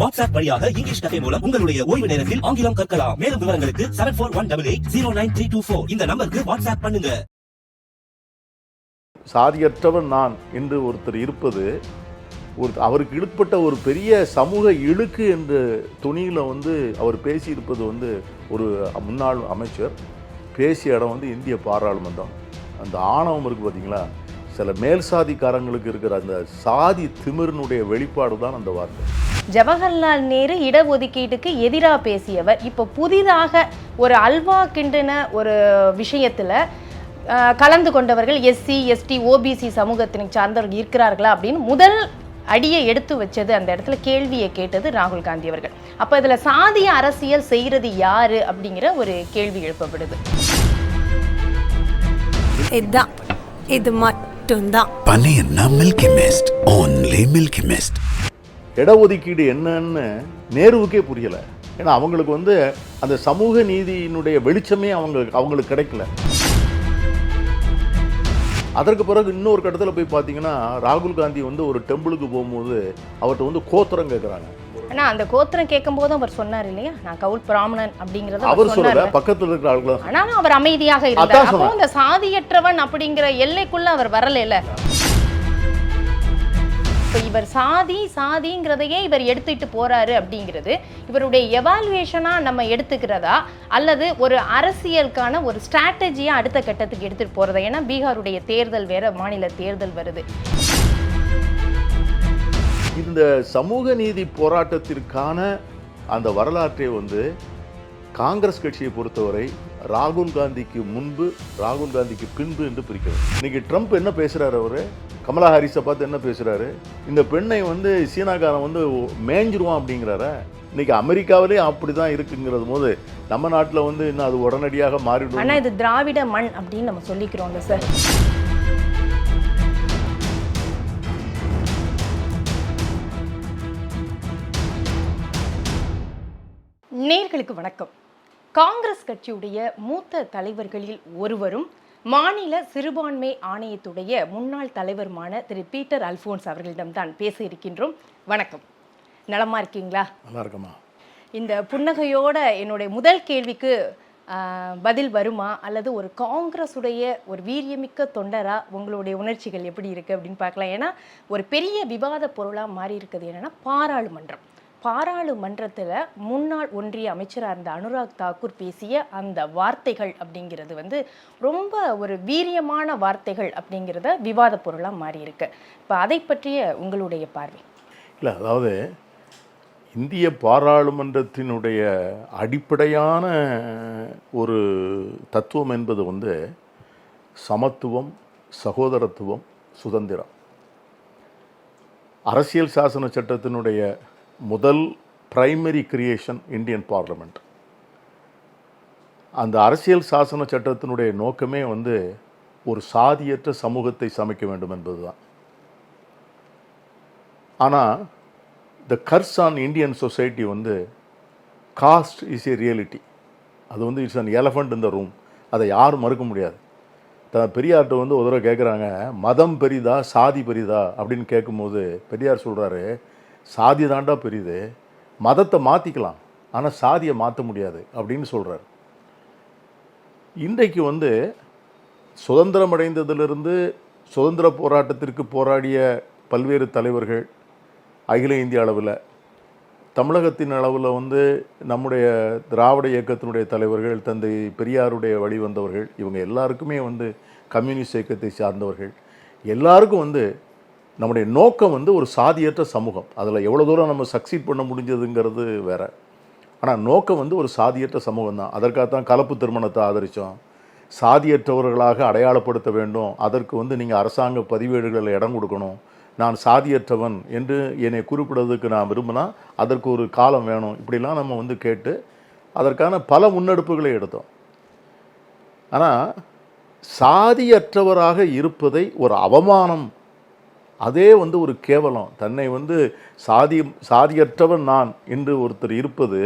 WhatsApp வழியாக English கதை மூலம் உங்களுடைய ஓய்வு நேரத்தில் ஆங்கிலம் கற்கலாம். மேலும் விவரங்களுக்கு seven four one double eight zero nine three two four இந்த நம்பருக்கு வாட்ஸ்அப் பண்ணுங்க. சாதியற்றவன் நான் என்று ஒருத்தர் இருப்பது ஒரு அவருக்கு இழுப்பட்ட ஒரு பெரிய சமூக இழுக்கு என்ற துணியில் வந்து அவர் பேசியிருப்பது வந்து ஒரு முன்னாள் அமைச்சர் பேசிய இடம் வந்து இந்திய பாராளுமன்றம். அந்த ஆணவம் இருக்குது பார்த்தீங்களா சில மேல் சாதிக்காரங்களுக்கு இருக்கிற அந்த சாதி திமிரினுடைய வெளிப்பாடு தான் அந்த வார்த்தை. ஜவஹர்லால் நேரு இடஒதுக்கீட்டுக்கு எதிராக பேசியவர். இப்போ புதிதாக ஒரு அல்வா கிண்டின ஒரு விஷயத்துல கலந்து கொண்டவர்கள் எஸ்சி எஸ்டி ஓபிசி சமூகத்தினை சார்ந்தவர்கள் இருக்கிறார்களா அப்படின்னு முதல் அடியை எடுத்து வச்சது அந்த இடத்துல கேள்வியை கேட்டது ராகுல் காந்தி அவர்கள். அப்போ இதில் சாதிய அரசியல் செய்கிறது யாரு அப்படிங்கிற ஒரு கேள்வி எழுப்பப்படுது. இதுதான். இது மட்டும்தான். பனையன்னா Milky Mist only Milky Mist இடஒதுக்கீடு என்னன்னு நேருவுக்கே புரியல. ஏன்னா அவங்களுக்கு வந்து அந்த சமூக நீதியினுடைய வெளிச்சமே அவங்களுக்கு அவங்களுக்கு கிடைக்கல. அதற்கு பிறகு இன்னொரு கட்டத்தில் போய் பார்த்தீங்கன்னா ராகுல் காந்தி வந்து ஒரு டெம்பிளுக்கு போகும்போது அவர்கிட்ட வந்து கோத்திரம் கேட்குறாங்க ஆனா அந்த கோத்திரம் கேட்கும் போதும் அவர் சொன்னார் இல்லையா? நான் கவுல் பிராமணன் அப்படிங்கறத அவர் சொல்லல சொன்னார் பக்கத்தில் இருக்கிற ஆட்கள் ஆனாலும் அவர் அமைதியாக இருந்தார். அப்போ. இந்த சாதியற்றவன் அப்படிங்கிற எல்லைக்குள்ள அவர் வரல இப்போ இவர் சாதி சாதிங்கிறதையே இவர் எடுத்துட்டு போறாரு அப்படிங்கிறது இவருடைய எவாலுவேஷனா நம்ம எடுத்துக்கிறதா? அல்லது ஒரு அரசியலுக்கான ஒரு ஸ்ட்ராட்டஜியா அடுத்த கட்டத்துக்கு எடுத்துட்டு போறதா? ஏன்னா பீகாருடைய தேர்தல் வேற மாநில தேர்தல் வருது. இந்த சமூக நீதி போராட்டத்திற்கான அந்த வரலாற்றை வந்து காங்கிரஸ் கட்சியை பொறுத்தவரை ராகுல் காந்திக்கு முன்பு ராகுல் காந்திக்கு பின்பு என்று பிரிக்கிறது. இன்னைக்கு ட்ரம்ப் என்ன பேசுகிறார் அவரு? கமலா ஹாரிஸை பார்த்து என்ன பேசுகிறாரு இந்த பெண்ணை வந்து சீனாக்காரன் வந்து மேஞ்சிருவான் அப்படிங்கிறார? இன்னைக்கு அமெரிக்காவிலே அப்படிதான் இருக்குங்கிறது போது நம்ம நாட்டில் வந்து இன்னும் அது உடனடியாக மாறிடும். ஆனால் இது திராவிட மண் அப்படின்னு நம்ம சொல்லிக்கிறோம்ல சார். நேர்களுக்கு வணக்கம். காங்கிரஸ் கட்சியுடைய மூத்த தலைவர்களில் ஒருவரும் மாநில சிறுபான்மை ஆணையத்துடைய முன்னாள் தலைவருமான திரு பீட்டர் அல்போன்ஸ் அவர்களிடம்தான் பேச இருக்கின்றோம். வணக்கம். நலமா இருக்கீங்களா? நல்லா இருக்குமா இந்த புன்னகையோட என்னுடைய முதல் கேள்விக்கு பதில் வருமா? அல்லது ஒரு காங்கிரஸுடைய ஒரு வீரியமிக்க தொண்டரா உங்களுடைய உணர்ச்சிகள் எப்படி இருக்கு அப்படின்னு பார்க்கலாம். ஏன்னா ஒரு பெரிய விவாத பொருளாக மாறி இருக்குது என்னன்னா பாராளுமன்றம். பாராளுமன்றத்தில் முன்னாள் ஒன்றிய அமைச்சராக இருந்த அனுராக் தாக்கூர் பேசிய அந்த வார்த்தைகள் அப்படிங்கிறது வந்து ரொம்ப ஒரு வீரியமான வார்த்தைகள் அப்படிங்கிறத விவாத பொருளாக மாறியிருக்கு. இப்போ அதை பற்றிய உங்களுடைய பார்வை? இல்லை அதாவது இந்திய பாராளுமன்றத்தினுடைய அடிப்படையான ஒரு தத்துவம் என்பது வந்து சமத்துவம் சகோதரத்துவம் சுதந்திரம். அரசியல் சாசன சட்டத்தினுடைய முதல் பிரைமரி கிரியேஷன் இந்தியன் பார்லிமெண்ட் அந்த அரசியல் சாசன சட்டத்தினுடைய நோக்கமே வந்து ஒரு சாதியற்ற சமூகத்தை சமைக்க வேண்டும் என்பதுதான். ஆனால் the curse on Indian society வந்து காஸ்ட் இஸ் ஏ ரியாலிட்டி அது வந்து it's an elephant in the room அதை யாரும் மறுக்க முடியாது. த பெரியார்கிட்ட வந்து ஒரு தடவை கேட்குறாங்க மதம் பெரிதா சாதி பெரிதா? அப்படின்னு கேட்கும்போது பெரியார் சொல்கிறாரு சாதி தாண்டா பெரியது. மதத்தை மாற்றிக்கலாம் ஆனால் சாதியை மாற்ற முடியாது அப்படின்னு சொல்கிறார் இன்றைக்கு வந்து சுதந்திரம் அடைந்ததிலிருந்து சுதந்திர போராட்டத்திற்கு போராடிய பல்வேறு தலைவர்கள் அகில இந்திய அளவில் தமிழகத்தின் அளவில் வந்து நம்முடைய திராவிட இயக்கத்தினுடைய தலைவர்கள் தந்தை பெரியாருடைய வழி வந்தவர்கள் இவங்க எல்லாருக்குமே வந்து கம்யூனிஸ்ட் இயக்கத்தை சார்ந்தவர்கள். எல்லாருக்கும் வந்து நம்முடைய நோக்கம் வந்து ஒரு சாதியற்ற சமூகம். அதில் எவ்வளோ தூரம் நம்ம சக்சீட் பண்ண முடிஞ்சதுங்கிறது வேற. ஆனால் நோக்கம் வந்து ஒரு சாதியற்ற சமூகம் தான். அதற்காகத்தான் கலப்பு திருமணத்தை ஆதரித்தோம் சாதியற்றவர்களாக அடையாளப்படுத்த வேண்டும். அதற்கு வந்து நீங்கள் அரசாங்க பதிவேடுகளில் இடம் கொடுக்கணும். நான் சாதியற்றவன் என்று என்னை குறிப்பிடுவதற்கு நான் விரும்பினா அதற்கு ஒரு காலம் வேணும். இப்படிலாம் நம்ம வந்து கேட்டு அதற்கான பல முன்னெடுப்புகளை எடுத்தோம். ஆனால் சாதியற்றவராக இருப்பதை ஒரு அவமானம் அதே வந்து ஒரு கேவலம். தன்னை வந்து சாதி சாதியற்றவன் நான் என்று ஒருத்தர் இருப்பது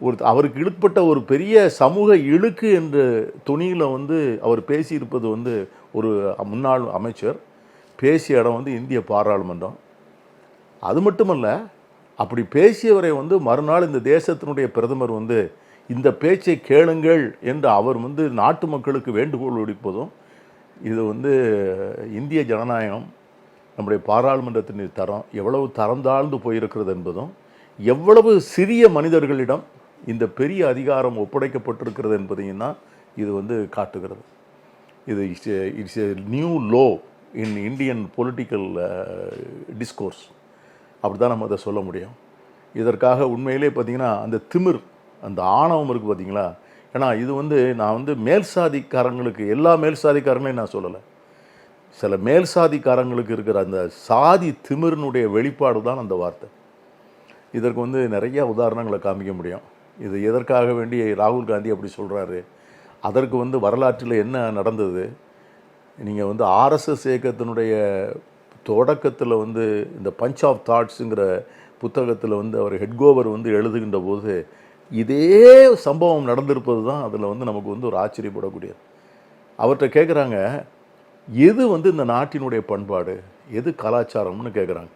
ஒரு அவருக்கு இழுப்பட்ட ஒரு பெரிய சமூக இழுக்கு என்ற துணியில் வந்து அவர் பேசியிருப்பது வந்து ஒரு முன்னாள் அமைச்சர் பேசிய இடம் வந்து இந்திய பாராளுமன்றம். அது மட்டுமல்ல அப்படி பேசியவரை வந்து மறுநாள் இந்த தேசத்தினுடைய பிரதமர் வந்து இந்த பேச்சை கேளுங்கள் என்று அவர் வந்து நாட்டு மக்களுக்கு வேண்டுகோள் விடுப்பதும் இது வந்து இந்திய ஜனநாயகம் நம்முடைய பாராளுமன்றத்தின் தரம் எவ்வளவு தரம் தாழ்ந்து போயிருக்கிறது என்பதும் எவ்வளவு சிறிய மனிதர்களிடம் இந்த பெரிய அதிகாரம் ஒப்படைக்கப்பட்டிருக்கிறது என்பதையும் தான் இது வந்து காட்டுகிறது. இது it's it's a new low in Indian political discourse அப்படி தான் நம்ம அதை சொல்ல முடியும். இதற்காக உண்மையிலே பார்த்தீங்கன்னா அந்த திமிர் அந்த ஆணவம் இருக்குது பார்த்தீங்களா? ஏன்னா இது வந்து நான் வந்து மேல் சாதிக்காரங்களுக்கு எல்லா மேல் சாதிக்காரங்களையும் நான் சொல்லலை. சில மேல் சாதிக்காரங்களுக்கு இருக்கிற அந்த சாதி திமிரினுடைய வெளிப்பாடு தான் அந்த வார்த்தை. இதற்கு வந்து நிறைய உதாரணங்களை காமிக்க முடியும். இது எதற்காக வேண்டி ராகுல் காந்தி அப்படி சொல்கிறாரு அதற்கு வந்து வரலாற்றில் என்ன நடந்தது? நீங்கள் வந்து ஆர்எஸ்எஸ் இயக்கத்தினுடைய தொடக்கத்தில் வந்து இந்த பஞ்ச் ஆஃப் தாட்ஸுங்கிற புத்தகத்தில் வந்து அவர் ஹெட்கோவர் வந்து எழுதுகின்ற போது இதே சம்பவம் நடந்திருப்பது தான் அதில் வந்து நமக்கு வந்து ஒரு ஆச்சரியப்படக்கூடியது. அவர்கிட்ட கேட்குறாங்க எது வந்து இந்த நாட்டினுடைய பண்பாடு? எது கலாச்சாரம்னு கேட்குறாங்க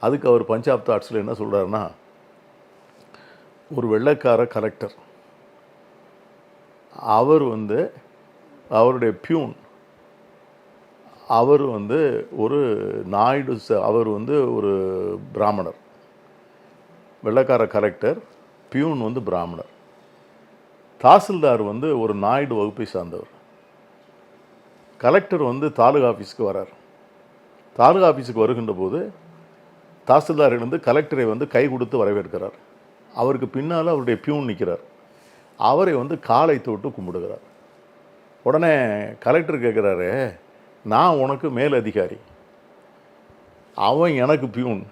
அதுக்கு அவர் பஞ்சாப் தாட்ஸில் என்ன சொல்கிறாருன்னா ஒரு வெள்ளைக்கார கலெக்டர் அவர் வந்து அவருடைய பியூன் அவர் வந்து ஒரு நாயுடு ச- அவர் வந்து ஒரு பிராமணர். வெள்ளைக்கார கலெக்டர் பியூன் வந்து பிராமணர். தாசில்தார் வந்து ஒரு நாயுடு வகுப்பை சார்ந்தவர். கலெக்டர் வந்து தாலுகா ஆஃபீஸுக்கு வரார். தாலுகா ஆஃபீஸுக்கு வருகின்ற போது தாசில்தார்கள் வந்து கலெக்டரை வந்து கை கொடுத்து வரவேற்கிறார். அவருக்கு பின்னால் அவருடைய பியூன் நிற்கிறார். அவரை வந்து காலை தொட்டு கும்பிடுகிறார். உடனே கலெக்டர் கேட்குறாரு நான் உனக்கு மேல் அதிகாரி அவன் எனக்கு பியூன்.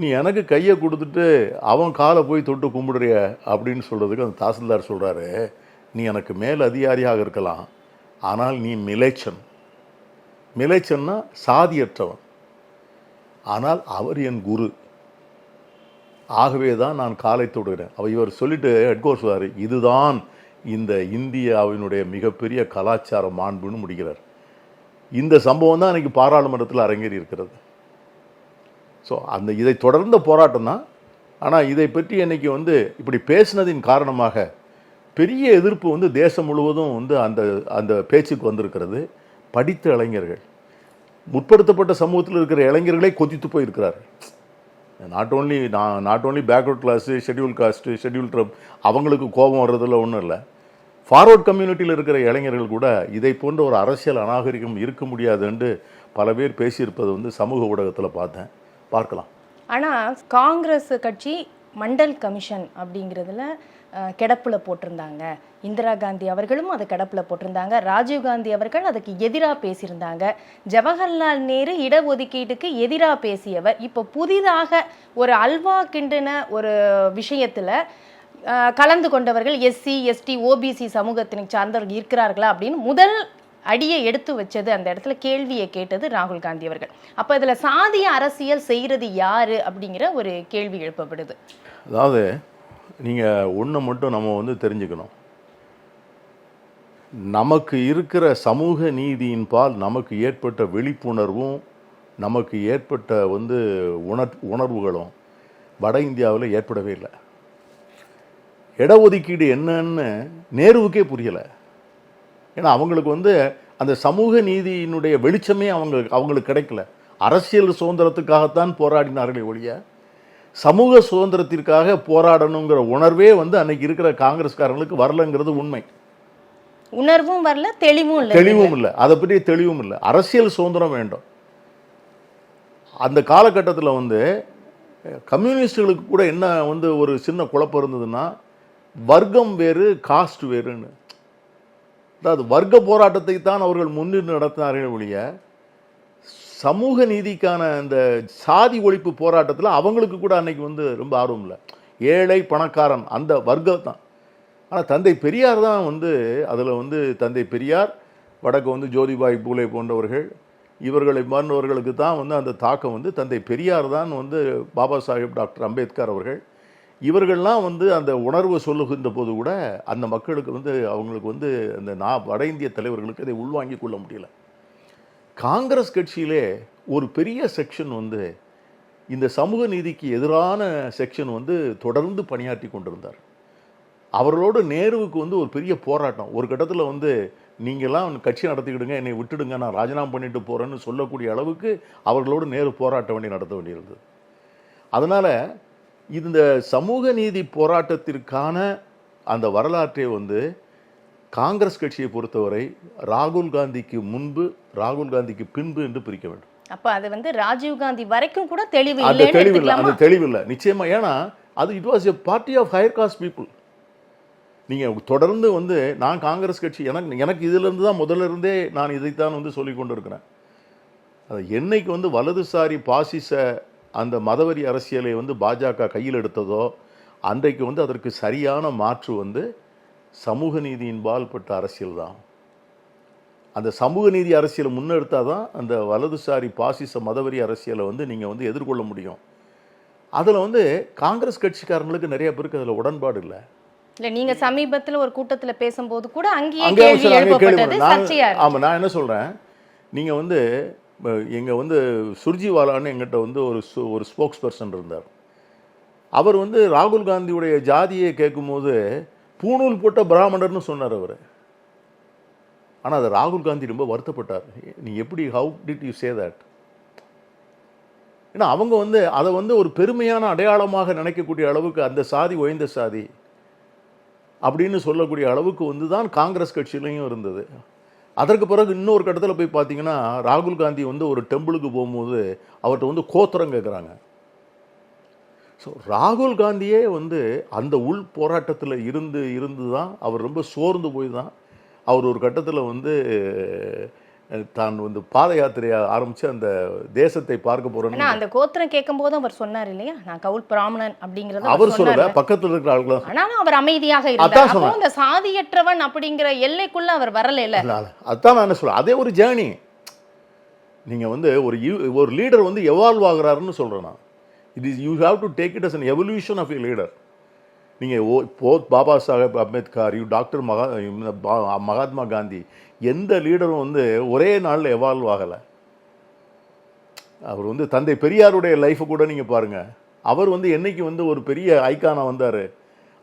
நீ எனக்கு கையை கொடுத்துட்டு அவன் காலை போய் தொட்டு கும்பிடுறிய அப்படின்னு சொல்கிறதுக்கு அந்த தாசில்தார் சொல்கிறாரு நீ எனக்கு மேல் அதிகாரியாக இருக்கலாம். ஆனால் நீ மிலேச்சன் மிலேச்சன்னா சாதியற்றவன். ஆனால் அவர் என் குரு. ஆகவே தான் நான் காலை தொடுகிறேன். அவ இவர் சொல்லிட்டு ஹெட்கோர்ஸ் சொல்றாரு இதுதான் இந்த இந்தியாவினுடைய மிகப்பெரிய கலாச்சார மாண்புன்னு முடிக்கிறார் இந்த சம்பவம் தான் அன்றைக்கி பாராளுமன்றத்தில் அரங்கேறி இருக்கிறது. ஸோ அந்த இதை தொடர்ந்த போராட்டம் தான். ஆனால் இதை பற்றி இன்னைக்கு வந்து இப்படி பேசினதின் காரணமாக பெரிய எதிர்ப்பு வந்து தேசம் முழுவதும் வந்து அந்த அந்த பேச்சுக்கு வந்திருக்கிறது. படித்த இளைஞர்கள் முற்படுத்தப்பட்ட சமூகத்தில் இருக்கிற இளைஞர்களே கொதித்து போயிருக்கிறார் நாட் ஓன்லி நான் not only backward class schedule caste schedule tribe அவங்களுக்கு கோபம் வர்றதுல ஒன்றும் இல்லை. ஃபார்வர்ட் கம்யூனிட்டியில் இருக்கிற இளைஞர்கள் கூட இதை போன்ற ஒரு அரசியல் அநாகரிகம் இருக்க முடியாதுன்னு பல பேர் பேசியிருப்பது வந்து சமூக ஊடகத்தில் பார்த்தேன். பார்க்கலாம். ஆனால் காங்கிரஸ் கட்சி மண்டல் கமிஷன் அப்படிங்கிறதுல கிடப்பில் போட்டிருந்தாங்க. இந்திரா காந்தி அவர்களும் அதை கிடப்பில் போட்டிருந்தாங்க. ராஜீவ் காந்தி அவர்கள் அதுக்கு எதிராக பேசியிருந்தாங்க. ஜவஹர்லால் நேரு இடஒதுக்கீட்டுக்கு எதிராக பேசியவர். இப்போ புதிதாக ஒரு அல்வா கிண்டின ஒரு விஷயத்தில் கலந்து கொண்டவர்கள் எஸ்சி எஸ்டி ஓபிசி சமூகத்தினை சார்ந்தவர்கள் இருக்கிறார்களா அப்படின்னு முதல் அடியை எடுத்து வச்சது அந்த இடத்துல கேள்வியை கேட்டது ராகுல் காந்தி அவர்கள். அப்போ இதில் சாதிய அரசியல் செய்கிறது யாரு அப்படிங்கிற ஒரு கேள்வி எழுப்பப்படுது. அதாவது நீங்கள் ஒன்று மட்டும் நம்ம வந்து தெரிஞ்சுக்கணும். நமக்கு இருக்கிற சமூக நீதியின் பால் நமக்கு ஏற்பட்ட விழிப்புணர்வும் நமக்கு ஏற்பட்ட வந்து உணர் உணர்வுகளும் வட இந்தியாவில் ஏற்படவே இல்லை. இடஒதுக்கீடு என்னன்னு நேருவுக்கே புரியலை. ஏன்னா அவங்களுக்கு வந்து அந்த சமூக நீதியினுடைய வெளிச்சமே அவங்களுக்கு அவங்களுக்கு கிடைக்கல. அரசியல் சுதந்திரத்துக்காகத்தான் போராடினார்களே ஒழிய சமூக சுதந்திரத்திற்காக போராடணுங்கிற உணர்வே வந்து அன்னைக்கு இருக்கிற காங்கிரஸ்காரங்களுக்கு வரலங்கிறது உண்மை. உணர்வும் வரல தெளிவும் இல்ல. தெளிவும் இல்லை. அதை பற்றி தெளிவும் இல்லை. அரசியல் சுதந்திரம் வேண்டும். அந்த காலகட்டத்தில் வந்து கம்யூனிஸ்டுகளுக்கு கூட என்ன வந்து ஒரு சின்ன குழப்பம் இருந்ததுன்னா வர்க்கம் வேறு காஸ்ட் வேறுன்னு. அதாவது வர்க்க போராட்டத்தை தான் அவர்கள் முன்னின்று நடத்தினார்கள் ஒழிய சமூக நீதிக்கான அந்த சாதி ஒழிப்பு போராட்டத்தில் அவங்களுக்கு கூட அன்னைக்கு வந்து ரொம்ப ஆர்வம் இல்லை. ஏழை பணக்காரன் அந்த வர்க்கம் தான் ஆனால் தந்தை பெரியார் தான் வந்து அதில் வந்து தந்தை பெரியார் வடக்கு வந்து ஜோதிபாய் பூலே போன்றவர்கள் இவர்களை மாறினவர்களுக்கு தான் வந்து அந்த தாக்கம் வந்து தந்தை பெரியார் தான் வந்து பாபா சாஹேப் டாக்டர் அம்பேத்கர் அவர்கள் இவர்கள்லாம் வந்து அந்த உணர்வு சொல்லுகின்ற போது கூட அந்த மக்களுக்கு வந்து அவங்களுக்கு வந்து அந்த நான் வட இந்திய தலைவர்களுக்கு அதை உள்வாங்கிக் கொள்ள முடியலை. காங்கிரஸ் கட்சியிலே ஒரு பெரிய செக்ஷன் வந்து இந்த சமூக நீதிக்கு எதிரான செக்ஷன் வந்து தொடர்ந்து பணியாற்றி கொண்டிருந்தார். அவர்களோட நேருவுக்கு வந்து ஒரு பெரிய போராட்டம். ஒரு கட்டத்தில் வந்து நீங்கள்லாம் கட்சி நடத்திக்கிடுங்க என்னை விட்டுடுங்க நான் ராஜினாமா பண்ணிட்டு போகிறேன்னு சொல்லக்கூடிய அளவுக்கு அவர்களோடு நேரு போராட்ட வேண்டி நடத்த வேண்டியிருந்தது. அதனால் இந்த சமூக நீதி போராட்டத்திற்கான அந்த வரலாற்றை வந்து காங்கிரஸ் கட்சியை பொறுத்தவரை ராகுல் காந்திக்கு முன்பு ராகுல் காந்திக்கு பின்பு என்று பிரிக்க வேண்டும். அப்ப அது வந்து ராஜீவ் காந்தி வரைக்கும் கூட தெளிவு இல்லைன்னு தெளிவில்லை அந்த தெளிவில்லை நிச்சயமா ஏன்னா அது it was a party of higher caste people நீங்க தொடர்ந்து வந்து நான் காங்கிரஸ் கட்சி எனக்கு எனக்கு இதுல இருந்து தான் முதல்ல இருந்தே நான் இதைத்தான் வந்து சொல்லி கொண்டு இருக்கிறேன் அது என்னைக்கு வந்து வலதுசாரி பாசிச அந்த மதவெறி அரசியலை வந்து பாஜக கையில் எடுத்ததோ அன்றைக்கு வந்து அதற்கு சரியான மாற்று வந்து சமூக நீதியின்பால் பட்ட அரசியல் தான். அந்த சமூக நீதி அரசியலை முன்னெடுத்தால் தான் அந்த வலதுசாரி பாசிச மதவெறி அரசியலை வந்து நீங்கள் வந்து எதிர்கொள்ள முடியும். அதில் வந்து காங்கிரஸ் கட்சிக்காரங்களுக்கு நிறைய பேருக்கு அதில் உடன்பாடு இல்லை. இல்ல நீங்க சமீபத்துல ஒரு கூட்டத்துல பேசும்போது கூட அங்கேயே. ஆமாம் நான் என்ன சொல்கிறேன் நீங்கள் வந்து எங்கள் வந்து சுர்ஜிவாலான்னு எங்கிட்ட வந்து ஒரு ஒரு ஸ்போக்ஸ் பர்சன் இருந்தார். அவர் வந்து ராகுல் காந்தியுடைய ஜாதியை கேட்கும்போது பூணூல் போட்ட பிராமணர்னு சொன்னார் அவர். ஆனால் அதை ராகுல் காந்தி ரொம்ப வருத்தப்பட்டார். நீ எப்படி how did you say that ஏன்னா அவங்க வந்து அதை வந்து ஒரு பெருமையான அடையாளமாக நினைக்கக்கூடிய அளவுக்கு அந்த சாதி ஒய்ந்த சாதி அப்படின்னு சொல்லக்கூடிய அளவுக்கு வந்து தான் காங்கிரஸ் கட்சியிலையும் இருந்தது. அதற்கு பிறகு இன்னொரு கட்டத்தில் போய் பார்த்தீங்கன்னா ராகுல் காந்தி வந்து ஒரு டெம்பிளுக்கு போகும்போது அவர்கிட்ட வந்து கோத்திரம் கேட்குறாங்க ஸோ ராகுல் காந்தியே வந்து அந்த உள் போராட்டத்தில் இருந்து இருந்து தான் அவர் ரொம்ப சோர்ந்து போய் தான் அவர் ஒரு கட்டத்தில் வந்து தான் வந்து பாத யாத்திரையை ஆரம்பித்து அந்த தேசத்தை பார்க்க போகிறேன்னு அந்த கோத்திரம் கேட்கும் போது அவர் சொன்னார் இல்லையா? நான் கவுல் பிராமணன் அப்படிங்கறத அவர் சொல்லல பக்கத்தில் இருக்கிற ஆளுகள் ஆனாலும் அவர் அமைதியாக இருந்தார். அந்த சாதியற்றவன் அப்படிங்கிற எல்லைக்குள்ள அவர் வரல இல்ல அதான் நான் என்ன சொல்றேன். அதே ஒரு ஜேர்னி நீங்கள் வந்து ஒரு ஒரு லீடர் வந்து எவால்வ் ஆகுறாருன்னு சொல்கிறேன் நான். It is you have to take it as an evolution of a leader நீங்கள் ஓ போ பாபா சாஹேப் அம்பேத்கர் யூ டாக்டர் மகா பா- மகாத்மா காந்தி எந்த லீடரும் வந்து ஒரே நாளில் எவால்வ் ஆகலை. அவர் வந்து தந்தை பெரியாருடைய லைஃப்பை கூட நீங்கள் பாருங்கள் அவர் வந்து என்னைக்கு வந்து ஒரு பெரிய ஐக்கானாக வந்தார்?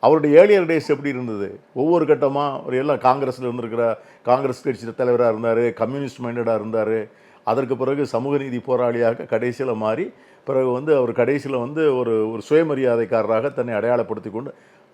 அவருடைய ஏழியர் டேஸ் எப்படி இருந்தது? ஒவ்வொரு கட்டமாக ஒரு எல்லாம் காங்கிரஸில் இருந்திருக்கிற காங்கிரஸ் கட்சி தலைவராக இருந்தார் கம்யூனிஸ்ட் மைண்டடாக இருந்தார். அதற்கு பிறகு சமூக நீதி போராளியாக கடைசியில் மாறி பிறகு வந்து அவர் கடைசியில் வந்து ஒரு ஒரு சுயமரியாதைக்காரராக தன்னை அடையாளப்படுத்தி கொண்டு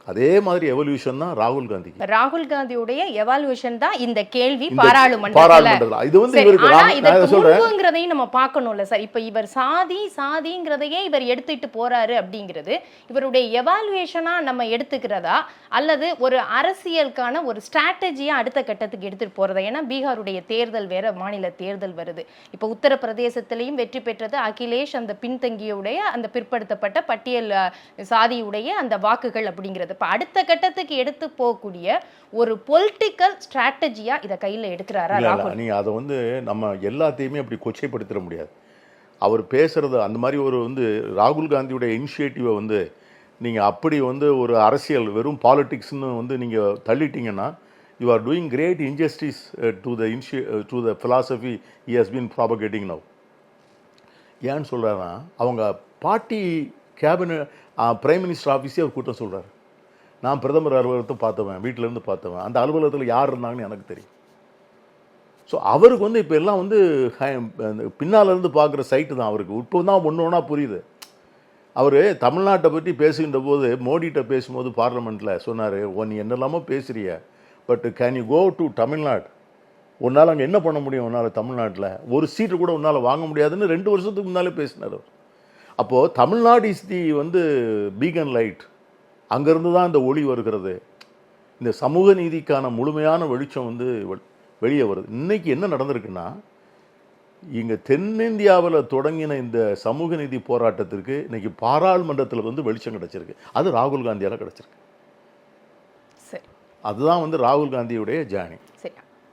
அதே மாதிரி எவல்யூஷன் தான் ராகுல் காந்திக்கு. ராகுல் காந்தியுடைய எவாலுவேஷன் தான் இந்த கேள்வி பாராளுமன்றத்துல. இது வந்து இவருக்கு முன்புங்கிறதையும் நம்ம பார்க்கணும்ல சார். இப்ப இவர் சாதி சாதிங்கிறதையே இவர் எடுத்துட்டு போறாரு அப்படிங்கிறது இவருடைய எவாலுவேஷனா நம்ம எடுத்துக்கிறதா? அல்லது ஒரு அரசியலுக்கான ஒரு ஸ்ட்ராட்டஜியா அடுத்த கட்டத்துக்கு எடுத்துட்டு போறதா? ஏன்னா பீகாருடைய தேர்தல் வேற மாநில தேர்தல் வருது. இப்ப உத்தரப்பிரதேசத்திலையும் வெற்றி பெற்றது அகிலேஷ் அந்த பின்தங்கியுடைய அந்த பிற்படுத்தப்பட்ட பட்டியல் சாதியுடைய அந்த வாக்குகள் அப்படிங்கிறது. இப்ப அடுத்த கட்டத்துக்கு எடுத்து போகக்கூடிய ஒரு பொலிட்டிக்கல் ஸ்ட்ராட்டஜியா இத கையில எடுக்கிறாரா நீங்க அதை வந்து நம்ம எல்லாத்தையுமே அப்படி கொச்சைப்படுத்திட முடியாது. அவர் பேசுறது அந்த மாதிரி ஒரு வந்து ராகுல் காந்தியுடைய இனிஷியேட்டிவை வந்து நீங்க அப்படி வந்து ஒரு அரசியல் வெறும் பாலிடிக்ஸ்னு வந்து நீங்க தள்ளிட்டீங்கன்னா you are doing great injustice to the இன்ஷிய to the philosophy he has been propagating now. ஏன்னு சொல்கிறாருன்னா அவங்க பார்ட்டி கேபினட் பிரைம் மினிஸ்டர் ஆஃபீஸே அவர் கூட்டம் சொல்றாரு. நான் பிரதமர் அலுவலகத்தை பார்த்தவன் வீட்டிலேருந்து பார்த்தவன். அந்த அலுவலகத்தில் யார் இருந்தாங்கன்னு எனக்கு தெரியும். ஸோ அவருக்கு வந்து இப்போ எல்லாம் வந்து ஹை- அந்த இருந்து பார்க்குற சைட்டு தான் அவருக்கு. இப்போ தான் ஒன்று ஒன்றா புரியுது. அவர் தமிழ்நாட்டை பற்றி பேசுகின்ற போது மோடிகிட்ட பேசும்போது பார்லமெண்ட்டில் சொன்னார் ஓ நீ என்னெல்லாமோ பேசுகிறிய but can you go to Tamil Nadu? உன்னால் அங்கே என்ன பண்ண முடியும் உன்னால் தமிழ்நாட்டில்? ஒரு சீட்டு கூட உன்னால் வாங்க முடியாதுன்னு ரெண்டு வருஷத்துக்கு முன்னாலே பேசினார் அவர். அப்போது தமிழ்நாடு இஸ் தி வந்து பீகன் லைட் அங்கேருந்து தான் இந்த ஒளி வருகிறது. இந்த சமூக நீதிக்கான முழுமையான வெளிச்சம் வந்து வெளியே வருது. இன்னைக்கு என்ன நடந்திருக்குன்னா இங்கே தென்னிந்தியாவில் தொடங்கின இந்த சமூக நீதி போராட்டத்திற்கு இன்னைக்கு பாராளுமன்றத்தில் வந்து வெளிச்சம் கிடைச்சிருக்கு. அது ராகுல் காந்தியால் கிடைச்சிருக்கு. சரி. அதுதான் வந்து ராகுல் காந்தியுடைய ஜேர்னி சரி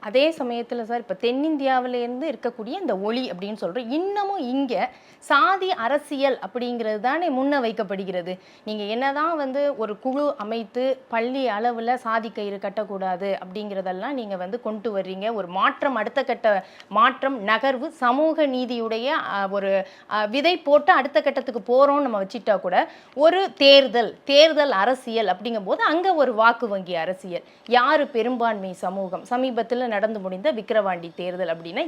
அதே சமயத்தில் சார் இப்போ தென்னிந்தியாவிலேருந்து இருக்கக்கூடிய இந்த ஒளி அப்படின்னு சொல்கிறோம் இன்னமும் இங்கே சாதி அரசியல் அப்படிங்கிறது தானே முன்ன வைக்கப்படுகிறது. நீங்கள் என்னதான் வந்து ஒரு குழு அமைத்து பள்ளி அளவில் சாதி கயிறு கட்டக்கூடாது அப்படிங்கிறதெல்லாம் நீங்கள் வந்து கொண்டு வர்றீங்க. ஒரு மாற்றம் அடுத்த கட்ட மாற்றம் நகர்வு சமூக நீதியுடைய ஒரு விதை போட்டு அடுத்த கட்டத்துக்கு போகிறோம்னு நம்ம வச்சுட்டா கூட ஒரு தேர்தல் தேர்தல் அரசியல் அப்படிங்கும்போது அங்கே ஒரு வாக்கு வங்கி அரசியல். யார் பெரும்பான்மை சமூகம்? சமீபத்தில் நடந்து முடிந்த விக்கிரவாண்டி தேர்தல் அப்படின்னா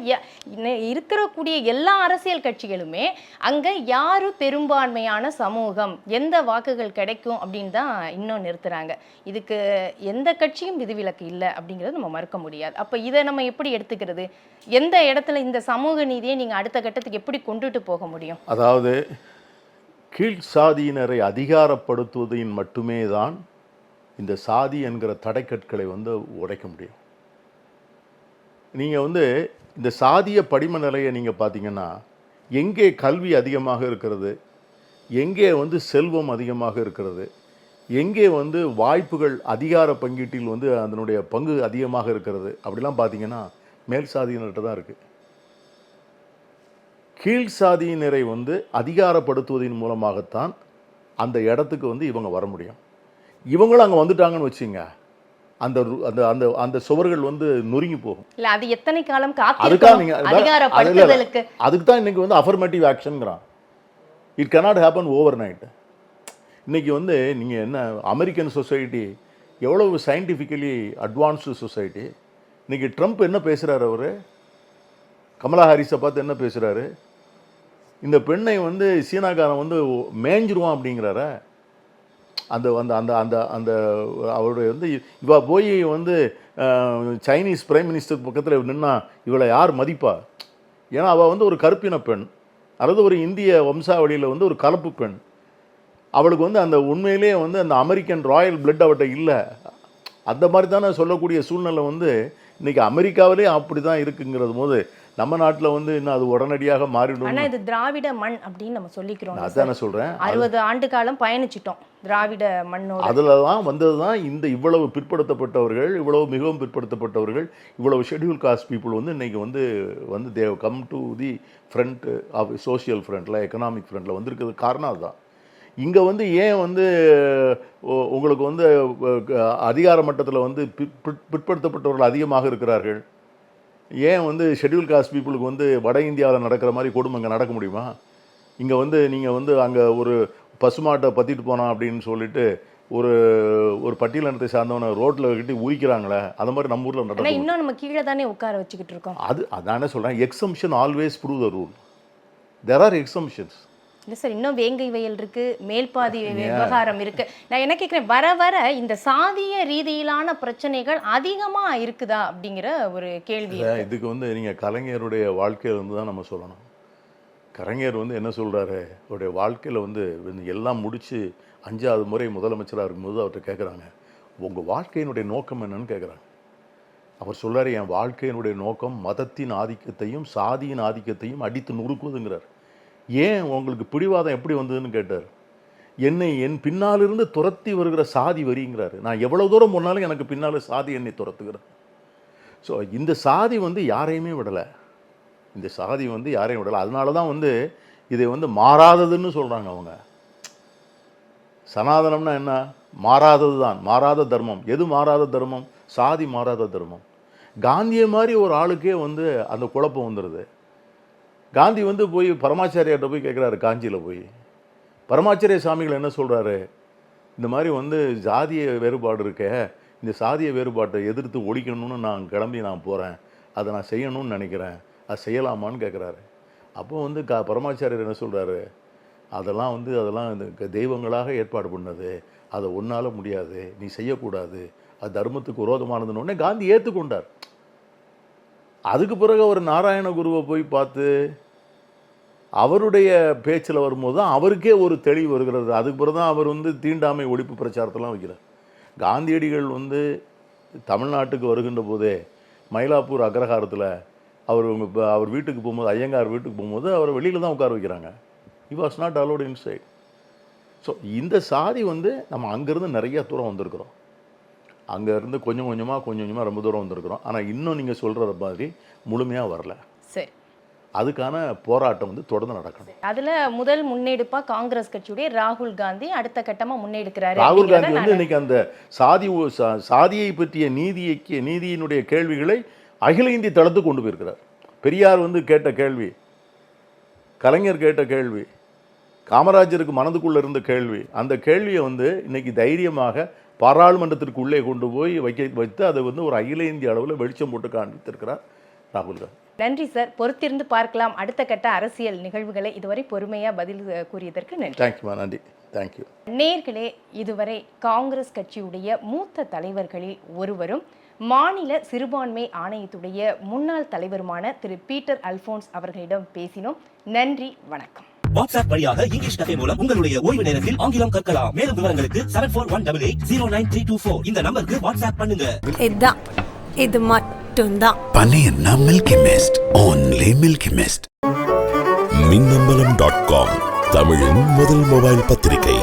இன்ன- இருக்கக்கூடிய எல்லா அரசியல் கட்சிகளுமே அங்க யாரு பெரும்பான்மையான சமூகம் எந்த வாக்குகள் கிடைக்கும் அப்படின்னு தான் இன்னும் நிறுத்துறாங்க. இதுக்கு எந்த கட்சியும் விதிவிலக்கு இல்லை அப்படிங்கிறது நம்ம மறுக்க முடியாது. அப்ப இதை நம்ம எப்படி எடுத்துக்கிறது? எந்த இடத்துல இந்த சமூக நீதியை நீங்க அடுத்த கட்டத்துக்கு எப்படி கொண்டுட்டு போக முடியும்? அதாவது கீழ் சாதியினரை அதிகாரப்படுத்துவதின் மட்டுமே தான் இந்த சாதி என்கிற தடைக்கற்களை வந்து உடைக்க முடியும். நீங்கள் வந்து இந்த சாதிய படிம நிலையை நீங்கள் பார்த்தீங்கன்னா எங்கே கல்வி அதிகமாக இருக்கிறது எங்கே வந்து செல்வம் அதிகமாக இருக்கிறது எங்கே வந்து வாய்ப்புகள் அதிகார பங்கீட்டில் வந்து அதனுடைய பங்கு அதிகமாக இருக்கிறது அப்படிலாம் பார்த்தீங்கன்னா மேல் சாதியினர்கிட்ட தான் இருக்குது கீழ் சாதியினரை வந்து அதிகாரப்படுத்துவதன் மூலமாகத்தான் அந்த இடத்துக்கு வந்து இவங்க வர முடியும். இவங்களும் அங்கே வந்துட்டாங்கன்னு வச்சுங்க அந்த அந்த அந்த அந்த சுவர்கள் வந்து நொறுங்கி போகும். இல்ல அது எத்தனை காலம். அதிகாரப்படுத்துதலுக்கு அதுக்கு தான் இன்னைக்கு வந்து அஃபர்மேட்டிவ் ஆக்ஷன்ங்கிறான் it cannot happen overnight இன்னைக்கு வந்து நீங்கள் என்ன அமெரிக்கன் சொசைட்டி எவ்வளவு சயின்டிஃபிக்கலி அட்வான்ஸ்டு சொசைட்டி இன்னைக்கு ட்ரம்ப் என்ன பேசுகிறாரு அவர்? கமலா ஹாரிஸை பார்த்து என்ன பேசுகிறாரு இந்த பெண்ணை வந்து சீனாக்காரன் வந்து மேய்ஞ்சிருவான் அப்படிங்கிறார? அந்த அந்த அந்த அந்த அந்த அவருடைய வந்து இவா போய் வந்து சைனீஸ் பிரைம் மினிஸ்டர் பக்கத்தில் நின்னா இவளை யார் மதிப்பா? ஏன்னா அவள் வந்து ஒரு கருப்பின பெண். அல்லது ஒரு இந்திய வம்சாவளியில் வந்து ஒரு கலப்பு பெண். அவளுக்கு வந்து அந்த உண்மையிலேயே வந்து அந்த அமெரிக்கன் ராயல் பிளட் அவட்ட இல்லை. அந்த மாதிரி தானே சொல்லக்கூடிய சூழ்நிலை வந்து இன்னைக்கு அமெரிக்காவிலே அப்படி தான் இருக்குங்கிறது போது நம்ம நாட்டில் வந்து இன்னும் அது உடனடியாக மாறிடும் ஆனா இது திராவிட மண் அப்படின்னு நம்ம சொல்லிக்கிறோம் நான் அதானே சொல்கிறேன் அறுபது ஆண்டு காலம் பயணிச்சிட்டோம் திராவிட மண்ணோட. அதில் தான் வந்தது தான் இந்த இவ்வளவு பிற்படுத்தப்பட்டவர்கள் இவ்வளவு மிகவும் பிற்படுத்தப்பட்டவர்கள் இவ்வளவு ஷெட்யூல் காஸ்ட் பீப்புள் வந்து இன்னைக்கு வந்து வந்து they come to the front of social ஃப்ரண்ட்டில் எக்கனாமிக் ஃப்ரண்ட்டில் வந்திருக்கிறது காரணம் அதுதான். இங்கே வந்து ஏன் வந்து உங்களுக்கு வந்து அதிகார மட்டத்தில் வந்து பிற்- பிற்- பிற்படுத்தப்பட்டவர்கள் அதிகமாக இருக்கிறார்கள்? ஏன் வந்து ஷெட்யூல் காஸ்ட் பீப்புளுக்கு வந்து வட இந்தியாவில் நடக்கிற மாதிரி கொடுமை இங்கே நடக்க முடியுமா? இங்கே வந்து நீங்கள் வந்து அங்கே ஒரு பசுமாட்டை பற்றிட்டு போனான் அப்படின்னு சொல்லிட்டு ஒரு ஒரு பட்டியலினத்தை சார்ந்தவனை ரோட்டில் கட்டி உயிக்கிறாங்களே அந்த மாதிரி நம்ம ஊரில் நடக்கும் இன்னும் நம்ம கீழே தானே உட்கார வச்சுக்கிட்டு இருக்கோம். அது அதானே சொல்கிறேன் exception always prove the rule there are exceptions இல்ல சார் இன்னும் வேங்கை வயல் இருக்கு மேல்பாதி விவகாரம் இருக்கு. நான் என்ன கேட்கிறேன் வர வர இந்த சாதிய ரீதியிலான பிரச்சனைகள் அதிகமா இருக்குதா அப்படிங்கிற ஒரு கேள்வி. இதுக்கு வந்து நீங்கள் கலைஞருடைய வாழ்க்கையில இருந்து தான் நம்ம சொல்லணும். கலைஞர் வந்து என்ன சொல்கிறாரு அவருடைய வாழ்க்கையில் வந்து எல்லாம் முடித்து அஞ்சாவது முறை முதலமைச்சராக இருக்கும்போது அவர்கிட்ட கேட்குறாங்க உங்கள் வாழ்க்கையினுடைய நோக்கம் என்னன்னு கேட்குறாங்க அவர் சொல்றாரு என் வாழ்க்கையினுடைய நோக்கம் மதத்தின் ஆதிக்கத்தையும் சாதியின் ஆதிக்கத்தையும் அடித்து நொறுக்குவதுங்கிறார். ஏன் உங்களுக்கு பிடிவாதம் எப்படி வந்ததுன்னு கேட்டார். என்னை என் பின்னாலிருந்து துரத்தி வருகிற சாதி வரிங்கிறாரு. நான் எவ்வளோ தூரம் போனாலும் எனக்கு பின்னால் சாதி என்னை துரத்துகிறது ஸோ இந்த சாதி வந்து யாரையுமே விடலை. இந்த சாதி வந்து யாரையும் விடலை. அதனால தான் வந்து இதை வந்து மாறாததுன்னு சொல்கிறாங்க அவங்க. சனாதனம்னா என்ன? மாறாதது தான் மாறாத தர்மம். எது மாறாத தர்மம்? சாதி மாறாத தர்மம். காந்தியை மாதிரி ஒரு ஆளுக்கே வந்து அந்த குழப்பம் வந்துடுது காந்தி வந்து போய் பரமாச்சாரியார்கிட்ட போய் கேட்குறாரு காஞ்சியில் போய். பரமாச்சாரிய சாமிகள் என்ன சொல்கிறாரு இந்த மாதிரி வந்து ஜாதிய வேறுபாடு இருக்கே இந்த சாதிய வேறுபாட்டை எதிர்த்து ஒழிக்கணும்னு நான் கிளம்பி நான் போகிறேன் அதை நான் செய்யணும்னு நினைக்கிறேன். அது செய்யலாமான்னு கேட்குறாரு அப்போ வந்து கா பரமாச்சாரியர் என்ன சொல்கிறாரு அதெல்லாம் வந்து அதெல்லாம் இந்த க- தெய்வங்களாக ஏற்பாடு பண்ணது. அதை ஒன்றால் முடியாது. நீ செய்யக்கூடாது. அது தர்மத்துக்கு விரோதமானதுன்னு உடனே காந்தி ஏற்றுக்கொண்டார் அதுக்கு பிறகு அவர் நாராயண குருவை போய் பார்த்து அவருடைய பேச்சில் வரும்போது தான் அவருக்கே ஒரு தெளிவு வருகிறது. அதுக்கு பிறகு தான் அவர் வந்து தீண்டாமை ஒழிப்பு பிரச்சாரத்தெல்லாம் வைக்கிறார். காந்தியடிகள் வந்து தமிழ்நாட்டுக்கு வருகின்ற போதே மயிலாப்பூர் அக்ரஹாரத்தில் அவர் அவர் வீட்டுக்கு போகும்போது ஐயங்கார் வீட்டுக்கு போகும்போது அவரை வெளியில் தான் உட்கார வைக்கிறாங்க. He was not allowed inside so இந்த சாதி வந்து நம்ம அங்கேருந்து நிறைய தூரம் வந்திருக்கிறோம். அங்கே இருந்து கொஞ்சம் கொஞ்சமாக கொஞ்சம் கொஞ்சமாக ரொம்ப தூரம் வந்திருக்கிறோம். ஆனால் இன்னும் நீங்கள் சொல்கிற மாதிரி முழுமையாக வரல. சரி. அதுக்கான போராட்டம் வந்து தொடர்ந்து நடக்கணும். அதுல முதல் முன்னெடுப்பா காங்கிரஸ் கட்சியுடைய ராகுல் காந்தி அடுத்த கட்டமா முன்னெடுக்கிறாரு ராகுல் காந்தி வந்து இன்னைக்கு அந்த சாதி சாதியை பற்றிய நீதியை நீதியினுடைய கேள்விகளை அகில இந்திய தளத்துக்கு கொண்டு போயிருக்கிறார். பெரியார் வந்து கேட்ட கேள்வி கலைஞர் கேட்ட கேள்வி காமராஜருக்கு மனதுக்குள்ள இருந்த கேள்வி அந்த கேள்வியை வந்து இன்னைக்கு தைரியமாக பாராளுமன்றத்திற்கு உள்ளே கொண்டு போய் வைக்க வைத்து அதை வந்து ஒரு அகில இந்திய அளவில் வெளிச்சம் போட்டு காண்பித்திருக்கிறார் ராகுல் காந்தி. நன்றி சார். பொறுத்திருந்து பார்க்கலாம் அடுத்த கட்ட அரசியல் நிகழ்வுகளை இதுவரை பொறுமையா பதில் கூறியதற்கு நன்றி. தேங்க்யூமா நன்றி. தேங்க்யூ நேர்களே இதுவரை காங்கிரஸ் கட்சியுடைய மூத்த தலைவர்களில் ஒருவரும் மாநில சிறுபான்மை ஆணையத்துடைய முன்னாள் தலைவருமான திரு பீட்டர் அல்போன்ஸ் அவர்களிடம் பேசினோம். நன்றி வணக்கம். வாட்ஸ்அப் வழியாக இங்கிலீஷ் கஃபே மூலம் உங்களுடைய ஓய்வு நேரத்தில் ஆங்கிலம் கற்கலாம். மேலும் விவரங்களுக்கு seven four one double eight zero nine three two four இந்த நம்பருக்கு வாட்ஸ்அப் பண்ணுங்க. இதான் இது மட்டும்தான். பனையன்னா Milky Mist only Milky Mist Minnambalam dot com தமிழின் முதல் மொபைல் பத்திரிகை.